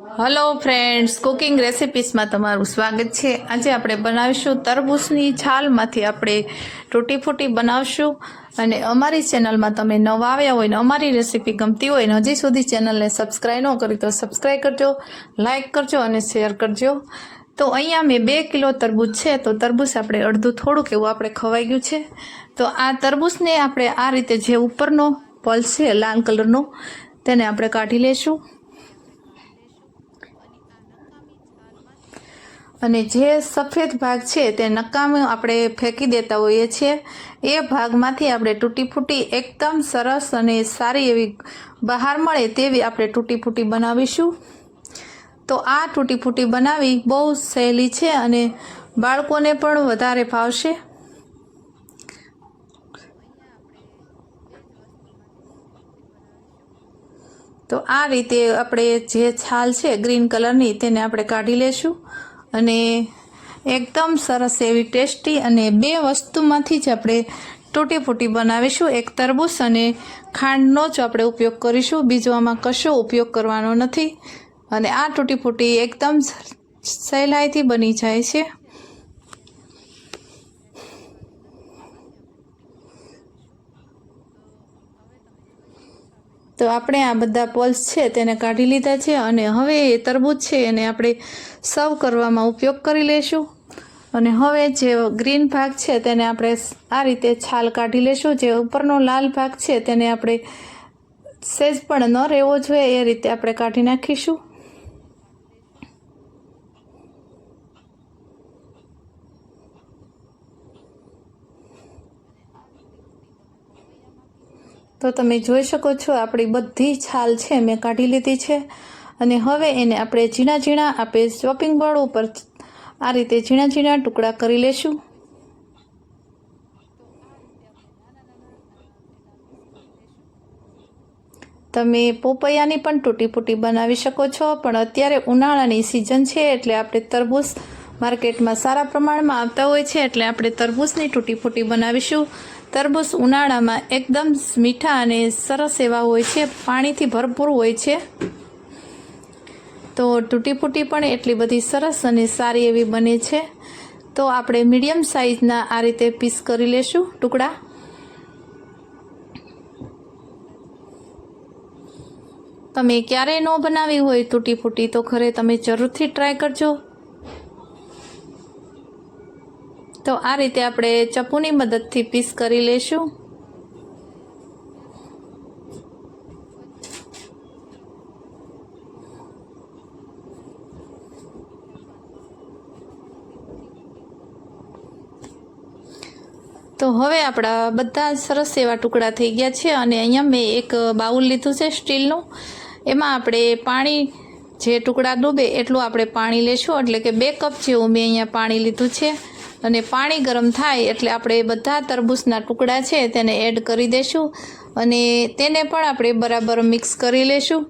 Hello friends cooking રેસિપીસમાં તમારું સ્વાગત છે. આજે આપણે બનાવીશું તરબૂચની છાલમાંથી આપણે તૂટી ફૂટી બનાવશું. અને અમારી ચેનલમાં તમે નવા આવ્યા હોય ને અમારી રેસિપી ગમતી હોય ને હજી સુધી ચેનલને સબસ્ક્રાઈબ ન કરી તો સબસ્ક્રાઈબ કરજો લાઇક કરજો અને શેર કરજો. તો અહીંયા મેં બે કિલો તરબૂચ છે. તો તરબૂચ આપણે અડધું થોડુંક એવું આપણે ખવાઈ ગયું છે. તો આ તરબૂચને આપણે આ રીતે જે ઉપરનો પલ્સ છે, લાલ કલરનો, તેને આપણે કાઢી લેશું. અને જે સફેદ ભાગ છે તે નકામ આપણે ફેંકી દેતા હોઈએ છીએ, એ ભાગમાંથી આપણે તૂટી ફૂટી એકદમ સરસ અને સારી એવી બહાર મળે તેવી આપણે તૂટી ફૂટી બનાવીશું. તો આ તૂટી ફૂટી બનાવી બહુ સહેલી છે અને બાળકોને પણ વધારે ભાવશે તો આ રીતે આપણે જે છાલ છે ગ્રીન કલરની તેને આપણે કાઢી લેશું. અને એકદમ સરસ એવી ટેસ્ટી અને બે વસ્તુમાંથી જ આપણે તૂટી ફૂટી બનાવીશું. એક તરબૂચ અને ખાંડનો જ આપણે ઉપયોગ કરીશું. બીજો આમાં કશો ઉપયોગ કરવાનો નથી. અને આ તૂટી ફૂટી એકદમ સહેલાઈથી બની જાય છે. તો આપણે આ બધા પલ્સ છે તેને કાઢી લીધા છે અને હવે એ તરબૂચ છે એને આપણે સર્વ કરવામાં ઉપયોગ કરી લેશું. અને હવે જે ગ્રીન ભાગ છે તેને આપણે આ રીતે છાલ કાઢી લેશું. જે ઉપરનો લાલ ભાગ છે તેને આપણે સેજ પણ ન રહેવો જોઈએ, એ રીતે આપણે કાઢી નાખીશું. તો તમે જોઈ શકો છો, આપણી બધી છાલ છે, મેં કાઢી લીધી છે. અને હવે એને આપણે ઝીણા ઝીણા આપણે શોપિંગ બોર્ડ ઉપર આ રીતે ઝીણા ઝીણા ટુકડા કરી લેશું. તમે પોપૈયાની પણ તૂટી ફૂટી બનાવી શકો છો, પણ અત્યારે ઉનાળાની સિઝન છે એટલે આપણે તરબૂચ માર્કેટમાં સારા પ્રમાણમાં આવતા હોય છે એટલે આપણે તરબૂચની તૂટી ફૂટી બનાવીશું. તરબૂચ ઉનાળામાં એકદમ મીઠા અને સરસ એવા હોય છે, પાણીથી ભરપૂર હોય છે. તો તૂટી ફૂટી પણ એટલી બધી સરસ અને સારી એવી બને છે. તો આપણે મીડિયમ સાઇઝના આ રીતે પીસ કરી લેશું ટુકડા. તમે ક્યારેય ન બનાવી હોય તૂટી ફૂટી તો ઘરે તમે જરૂરથી ટ્રાય કરજો. તો આ રીતે આપણે ચપ્પુની મદદથી પીસ કરી લેશું. તો હવે આપણા બધા સરસ એવા ટુકડા થઈ ગયા છે અને અહીંયા મેં એક બાઉલ લીધું છે સ્ટીલનું. એમાં આપણે પાણી જે ટુકડા ડૂબે એટલું આપણે પાણી લેશું. એટલે કે બે કપ જેવું મેં અહીંયા પાણી લીધું છે. અને પાણી ગરમ થાય એટલે આપણે બધા તરબૂચના ટુકડા છે તેને એડ કરી દઈશું અને તેને પણ આપણે બરાબર મિક્સ કરી લેશું.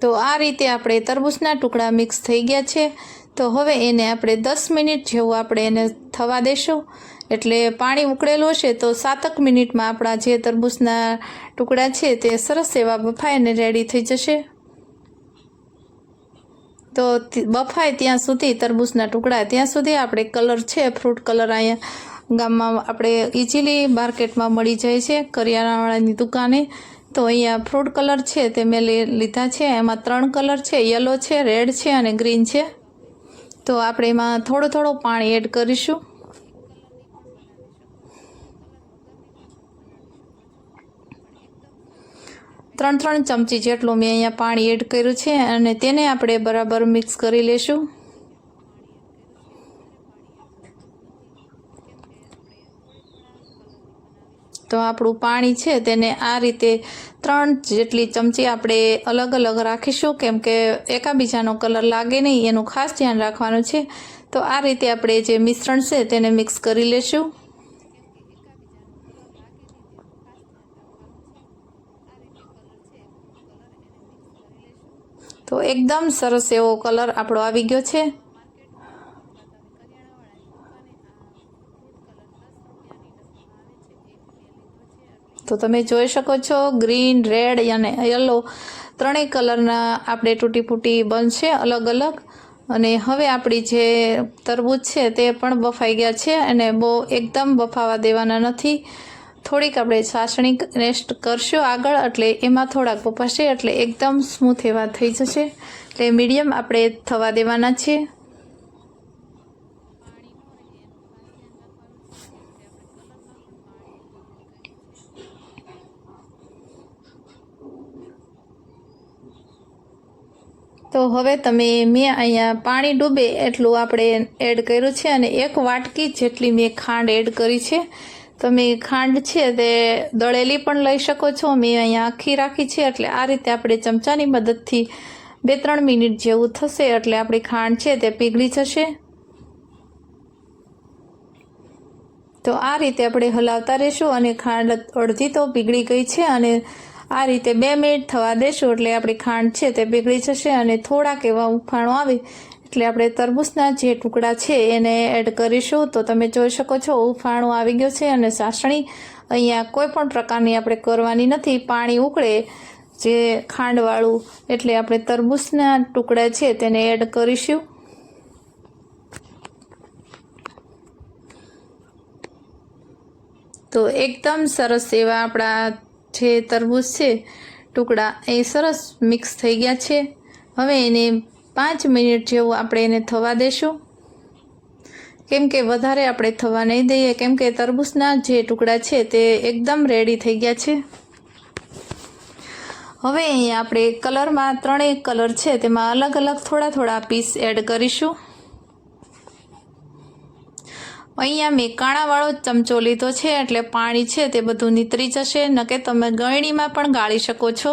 તો આ રીતે આપણે તરબૂચના ટુકડા મિક્સ થઈ ગયા છે. તો હવે એને આપણે દસ મિનિટ જેવું આપણે એને થવા દેશું. એટલે પાણી ઉકળેલું હશે તો સાતક મિનિટમાં આપણા જે તરબૂચના ટુકડા છે તે સરસ એવા બફાઈને રેડી થઈ જશે. તો બફાય ત્યાં સુધી, તરબૂચના ટુકડા ત્યાં સુધી આપણે કલર છે, ફ્રૂટ કલર અહીંયા ગામમાં આપણે ઇઝીલી માર્કેટમાં મળી જાય છે. કરિયાણાવાળાની દુકાને. તો અહીંયા ફ્રૂટ કલર છે તે મેં લીધા છે. એમાં ત્રણ કલર છે. યલો છે, રેડ છે અને ગ્રીન છે. તો આપણે એમાં થોડું થોડું પાણી એડ કરીશું. ત્રણ ત્રણ ચમચી જેટલું મેં અહીંયા પાણી એડ કર્યું છે અને તેને આપણે બરાબર મિક્સ કરી લેશું. તો આપણું પાણી છે તેને આ રીતે ત્રણ જેટલી ચમચી આપણે અલગ અલગ રાખીશું. કેમ કે એકાબીજાનો કલર લાગે નહીં, એનું ખાસ ધ્યાન રાખવાનું છે. તો આ રીતે આપણે જે મિશ્રણ છે તેને મિક્સ કરી લેશું. તો એકદમ સરસ એવો કલર આપણો આવી ગયો છે. તો તમે જોઈ શકો છો, ગ્રીન, રેડ અને યલો ત્રણેય કલરના આપણે તૂટી ફૂટી બનશે અલગ અલગ. અને હવે આપણી જે તરબૂચ છે તે પણ બફાઈ ગયા છે અને બહુ એકદમ બફાવા દેવાના નથી. થોડીક આપણે ચાસણી રેસ્ટ કરશું આગળ, એટલે એમાં થોડાક બફાશે એટલે એકદમ સ્મૂથ એવા થઈ જશે. એટલે મીડિયમ આપણે થવા દેવાના છે તો હવે તમે મેં અહીંયા પાણી ડૂબે એટલું આપણે એડ કર્યું છે અને એક વાટકી જેટલી મેં ખાંડ એડ કરી છે. તમે ખાંડ છે તે દળેલી પણ લઈ શકો છો. મેં અહીંયા આખી રાખી છે એટલે આ રીતે આપણે ચમચાની મદદથી બે ત્રણ મિનિટ જેવું થશે એટલે આપણી ખાંડ છે તે પીગળી જશે. તો આ રીતે આપણે હલાવતા રહીશું અને ખાંડ અડધી તો પીગળી ગઈ છે અને આ રીતે બે મિનિટ થવા દેશું એટલે આપણી ખાંડ છે તે પીગળી જશે અને થોડાક એવા ઉફાણો આવે એટલે આપણે તરબૂચના જે ટુકડા છે એને એડ કરીશું. તો તમે જોઈ શકો છો ઉફાણો આવી ગયો છે અને સાસણી અહીંયા કોઈ પણ પ્રકારની આપણે કરવાની નથી. પાણી ઉકળે જે ખાંડવાળું એટલે આપણે તરબૂચના ટુકડા છે તેને એડ કરીશું. તો એકદમ સરસ એવા આપણા જે તરબૂચ છે, ટુકડા એ સરસ મિક્સ થઈ ગયા છે. હવે એને પાંચ મિનિટ જેવું આપણે એને થવા દેશું. કેમ કે વધારે આપણે થવા નહીં દઈએ, કેમ કે તરબૂચના જે ટુકડા છે તે એકદમ રેડી થઈ ગયા છે. હવે અહીંયા આપણે કલરમાં ત્રણેય કલર છે, તેમાં અલગ અલગ થોડા થોડા પીસ એડ કરીશું. અહીંયા મેં કાણાવાળો ચમચો લીધો છે, એટલે પાણી છે તે બધું નીતરી જશે ન કે તમે ગળણીમાં પણ ગાળી શકો છો.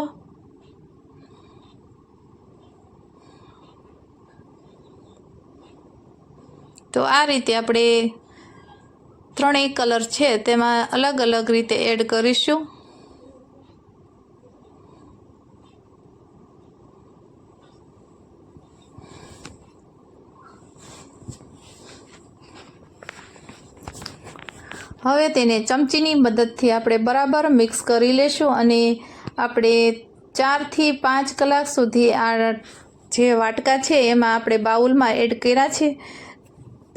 તો આ રીતે આપણે ત્રણેય કલર છે, તેમાં અલગ અલગ રીતે એડ કરીશું. હવે તેને ચમચીની મદદથી આપણે બરાબર મિક્સ કરી લેશું અને આપણે ચારથી પાંચ કલાક સુધી આ જે વાટકા છે એમાં આપણે બાઉલમાં એડ કર્યા છે.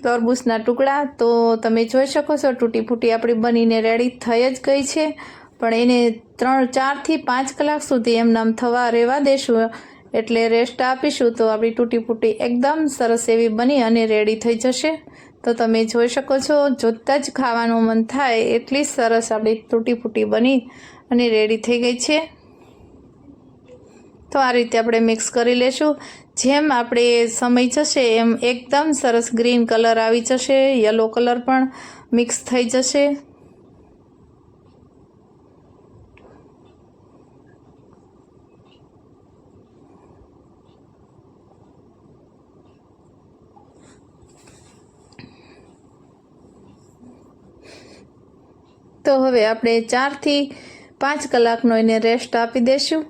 તરબૂચના ટુકડા તો તમે જોઈ શકો છો તૂટી ફૂટી આપણી બનીને રેડી થઈ જ ગઈ છે. પણ એને ત્રણ, ચારથી પાંચ કલાક સુધી એમનામ થવા રહેવા દેશું. એટલે રેસ્ટ આપીશું તો આપણી તૂટી ફૂટી એકદમ સરસ એવી બની અને રેડી થઈ જશે. તો તમે જોઈ શકો છો, જોતાં જ ખાવાનું મન થાય એટલી સરસ આપણી તૂટી ફૂટી બની અને રેડી થઈ ગઈ છે. તો આ રીતે આપણે મિક્સ કરી લેશું. જેમ આપણે સમય જશે, એમ એકદમ સરસ ગ્રીન કલર આવી જશે યલો કલર પણ મિક્સ થઈ જશે. તો હવે આપણે ચારથી પાંચ કલાકનો એને રેસ્ટ આપી દઈશું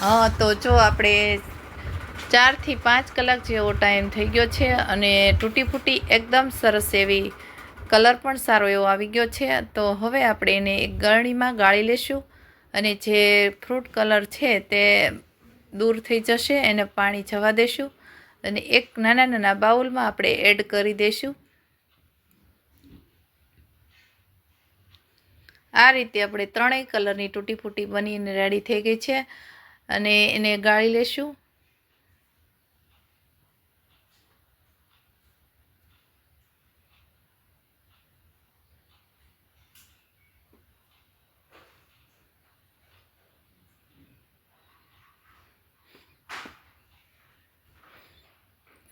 હા, તો જો આપણે ચારથી પાંચ કલાક જેવો ટાઈમ થઈ ગયો છે અને તૂટી ફૂટી એકદમ સરસ એવી કલર પણ સારો એવો આવી ગયો છે. તો હવે આપણે એને એક ગળણીમાં ગાળી લેશું અને જે ફ્રૂટ કલર છે તે દૂર થઈ જશે, એને પાણી જવા દેશું અને એક નાના નાના બાઉલમાં આપણે એડ કરી દઈશું આ રીતે આપણે ત્રણેય કલરની તૂટી ફૂટી બનીને રેડી થઈ ગઈ છે અને એને ગાળી લેશું.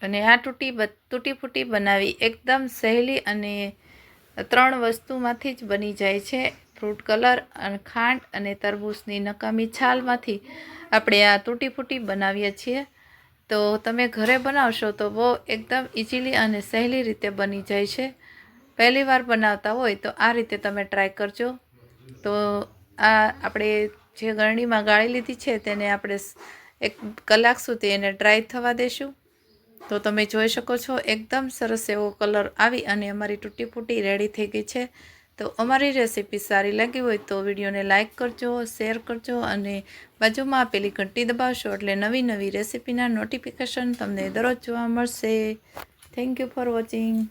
અને આ તૂટી તૂટી ફૂટી બનાવી એકદમ સહેલી અને ત્રણ વસ્તુમાંથી જ બની જાય છે. ફ્રૂટ કલર અને ખાંડ અને તરબૂચની નકામી છાલમાંથી આપણે આ તૂટી ફૂટી બનાવીએ છીએ. તો તમે ઘરે બનાવશો તો બહુ એકદમ ઇઝીલી અને સહેલી રીતે બની જાય છે. પહેલી વાર બનાવતા હોય તો આ રીતે તમે ટ્રાય કરજો. તો આ આપણે જે ગરણીમાં ગાળી લીધી છે તેને આપણે એક કલાક સુધી એને ડ્રાય થવા દેશું. તો તમે જોઈ શકો છો, એકદમ સરસ એવો કલર આવી અને અમારી તૂટી ફૂટી રેડી થઈ ગઈ છે. તો અમારી રેસીપી સારી લાગી હોય તો વિડીયોને લાઇક કરજો, શેર કરજો અને બાજુમાં આપેલી ઘંટી દબાવશો એટલે નવી નવી રેસીપીના નોટિફિકેશન તમને દરરોજ જોવા મળશે. Thank you for watching.